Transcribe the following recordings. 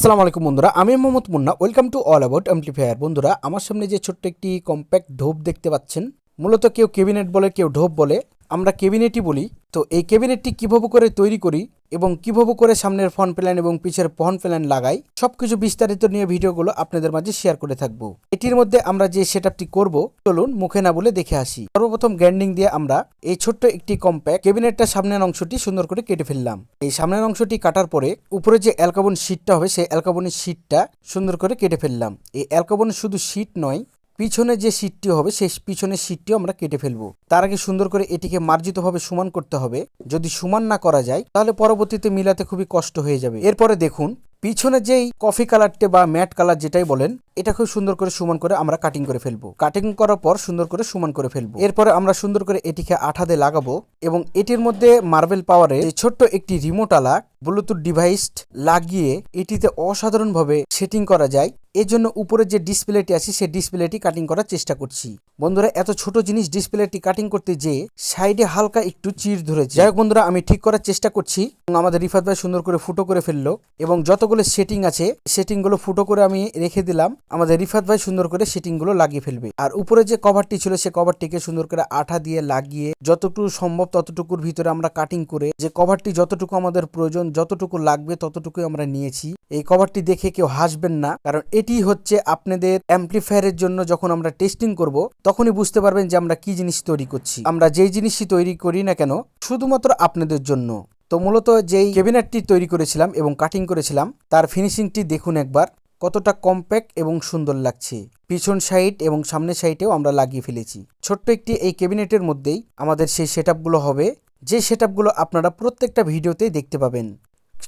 আসসালামু আলাইকুম বন্ধুরা, আমি Mohammad Munna. Welcome to all about amplifier বন্ধুরা, আমার সামনে যে ছোট্ট একটি কম্প্যাক্ট ঢোপ দেখতে পাচ্ছেন, মূলত কেউ কেবিনেট বলে, কেউ ঢোপ বলে আমরা ক্যাবিনেটই বলি। তো এই ক্যাবিনেটটি কীভাবে করে তৈরি করি এবং কীভাবে করে সামনের ফ্রন্ট প্ল্যান এবং পিছের ফ্রন্ট প্ল্যান লাগাই, সবকিছু বিস্তারিত নিয়ে ভিডিওগুলো আপনাদের মাঝে শেয়ার করে থাকব। এটির মধ্যে আমরা যে সেট আপটি করব, চলুন মুখে না বলে দেখে আসি। সর্বপ্রথম গ্যান্ডিং দিয়ে আমরা এই ছোট্ট একটি কম্প্যাক্ট ক্যাবিনেটটা সামনের অংশটি সুন্দর করে কেটে ফেললাম। এই সামনের অংশটি কাটার পরে উপরে যে অ্যালকাবন শীটটা হবে, সেই অ্যালকাবনের শীটটা সুন্দর করে কেটে ফেললাম। এই অ্যালকাবনের শুধু শীট নয় পিছনে যে সিটটি হবে, সেই পিছনের সিটটিও আমরা কেটে ফেলব। তার আগে সুন্দর করে এটিকে মার্জিতভাবে সমান করতে হবে। যদি সমান না করা যায়, তাহলে পরবর্তীতে মিলাতে খুবই কষ্ট হয়ে যাবে। এরপরে দেখুন, পিছনে যেই কফি কালারটে বা ম্যাট কালার যেটাই বলেন এটা খুব সুন্দর করে সমান করে আমরা কাটিং করে ফেলব। কাটিং করার পর সুন্দর করে সমান করে ফেলব। এরপরে আমরা সুন্দর করে এটিকে আঠা দিয়ে লাগাবো এবং এটির মধ্যে মার্বেল পাওয়ারে ছোট্ট একটি রিমোট আলা ব্লুটুথ ডিভাইস লাগিয়ে এটিতে অসাধারণভাবে সেটিং করা যায়। এর জন্য উপরে যে ডিসপ্লেটি আছে, সেই ডিসপ্লেটি কাটিং করার চেষ্টা করছি। বন্ধুরা, এত ছোট জিনিস ডিসপ্লেটি কাটিং করতে যে সাইডে হালকা একটু চির ধরেছে। যাই বন্ধুরা, আমি ঠিক করার চেষ্টা করছি আমাদের রিফাত ভাই সুন্দর করে ফুটো করে ফেলল এবং যতগুলো সেটিং আছে সেটিংগুলো ফুটো করে আমি রেখে দিলাম। আমাদের রিফাত ভাই সুন্দর করে সেটিংগুলো লাগিয়ে ফেলবে। আর উপরে যে কভারটি ছিল, সে কভারটিকে সুন্দর করে আঠা দিয়ে লাগিয়ে যতটুকু সম্ভব ততটুকুর ভিতরে আমরা কাটিং করে যে কভারটি যতটুকু আমাদের প্রয়োজন, যতটুকু লাগবে ততটুকুই আমরা নিয়েছি। এই কভারটি দেখে কেউ হাসবেন না, কারণ এটি হচ্ছে আপনাদের অ্যাম্পলিফায়ারের জন্য যখন আমরা টেস্টিং করব, তখনই বুঝতে পারবেন যে আমরা কি জিনিস তৈরি করছি। আমরা যেই জিনিসটি তৈরি করি না কেন, শুধুমাত্র আপনাদের জন্য। তো মূলত যেই ক্যাবিনেটটি তৈরি করেছিলাম এবং কাটিং করেছিলাম, তার ফিনিশিংটি দেখুন একবার। কতটা কম্প্যাক্ট এবং সুন্দর লাগছে। পিছন সাইড এবং সামনের সাইডেও আমরা লাগিয়ে ফেলেছি। ছোট্ট একটি এই ক্যাবিনেটের মধ্যেই আমাদের সেই সেট হবে, যে সেট আপনারা প্রত্যেকটা ভিডিওতেই দেখতে পাবেন।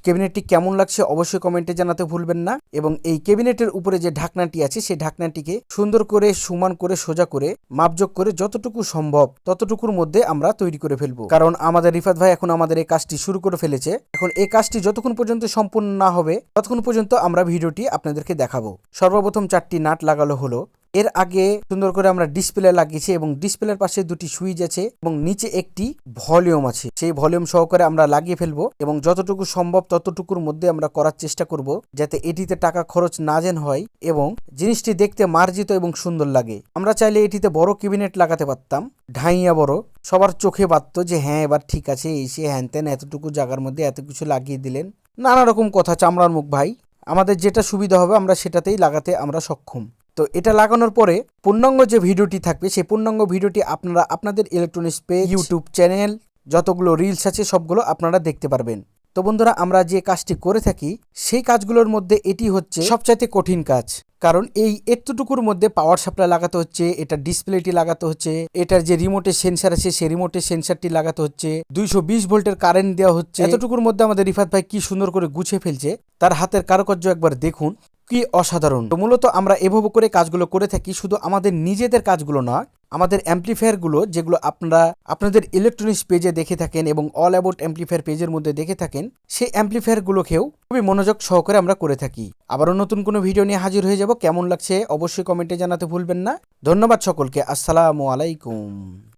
ক্যাবিনেটটি কেমন লাগছে অবশ্যই কমেন্টে জানাতে ভুলবেন না। এবং এই ক্যাবিনেটের উপরে যে ঢাকনাটি আছে, সেই ঢাকনাটিকে সুন্দর করে, সমান করে, সোজা করে মাপযোগ করে যতটুকু সম্ভব ততটুকুর মধ্যে আমরা তৈরি করে ফেলব। কারণ আমাদের রিফাত ভাই এখন আমাদের এই কাজটি শুরু করে ফেলেছে। এখন এই কাজটি যতক্ষণ পর্যন্ত সম্পূর্ণ না হবে, ততক্ষণ পর্যন্ত আমরা ভিডিওটি আপনাদেরকে দেখাবো। সর্বপ্রথম চারটি নাট লাগালো হলো। এর আগে সুন্দর করে আমরা ডিসপ্লে লাগিয়েছি এবং ডিসপ্লের পাশে দুটি সুইচ আছে এবং নিচে একটি ভলিউম আছে। সেই ভলিউম সহকারে আমরা লাগিয়ে ফেলব এবং যতটুকু সম্ভব ততটুকুর মধ্যে আমরা করার চেষ্টা করব যাতে এটিতে টাকা খরচ না যেন হয় এবং জিনিসটি দেখতে মার্জিত এবং সুন্দর লাগে। আমরা চাইলে এটিতে বড় ক্যাবিনেট লাগাতে পারতাম, ঢাইয়া বড়। সবার চোখে বাঁধত যে হ্যাঁ এবার ঠিক আছে এসে হ্যান ত্যান এতটুকু জায়গার মধ্যে এত কিছু লাগিয়ে দিলেন। নানা রকম কথা, চামড়ার মুখ ভাই। আমাদের যেটা সুবিধা হবে আমরা সেটাতেই লাগাতে আমরা সক্ষম। তো এটা লাগানোর পরে পূর্ণাঙ্গ যে ভিডিওটি থাকবে সেই পূর্ণাঙ্গ ভিডিওটি আপনারা আপনাদের ইলেকট্রনিক্স পেজ ইউটিউব চ্যানেল যতগুলো রিলস আছে সবগুলো আপনারা দেখতে পারবেন। তো বন্ধুরা আমরা যে কাজটি করে থাকি সেই কাজগুলোর মধ্যে এটি হচ্ছে সবচাইতে কঠিন কাজ। কারণ এই এতটুকুর মধ্যে পাওয়ার সাপ্লাই লাগাতে হচ্ছে এটা ডিসপ্লেটি লাগাতে হচ্ছে এটার যে রিমোটের সেন্সার আছে সেই রিমোটের সেন্সারটি লাগাতে হচ্ছে দুইশো বিশ ভোল্টের কারেন্ট দেওয়া হচ্ছে। এতটুকুর মধ্যে আমাদের রিফাত ভাই কি সুন্দর করে গুছিয়ে ফেলছে তার হাতের কারুকার্য একবার দেখুন। কি অসাধারণ। তো মূলত আমরা এভাবে করে কাজগুলো করে থাকি, শুধু আমাদের নিজেদের কাজগুলো নয় আমাদের অ্যাম্পলিফায়ারগুলো যেগুলো আপনারা আপনাদের ইলেকট্রনিক্স পেজে দেখে থাকেন এবং অল অ্যাবাউট অ্যাম্পলিফায়ার পেজের মধ্যে দেখে থাকেন, সেই অ্যাম্পলিফায়ারগুলোকেও খুবই মনোযোগ সহকারে আমরা করে থাকি। আবারও নতুন কোনো ভিডিও নিয়ে হাজির হয়ে যাব, কেমন লাগছে অবশ্যই কমেন্টে জানাতে ভুলবেন না। ধন্যবাদ সকলকে, আসসালামু আলাইকুম।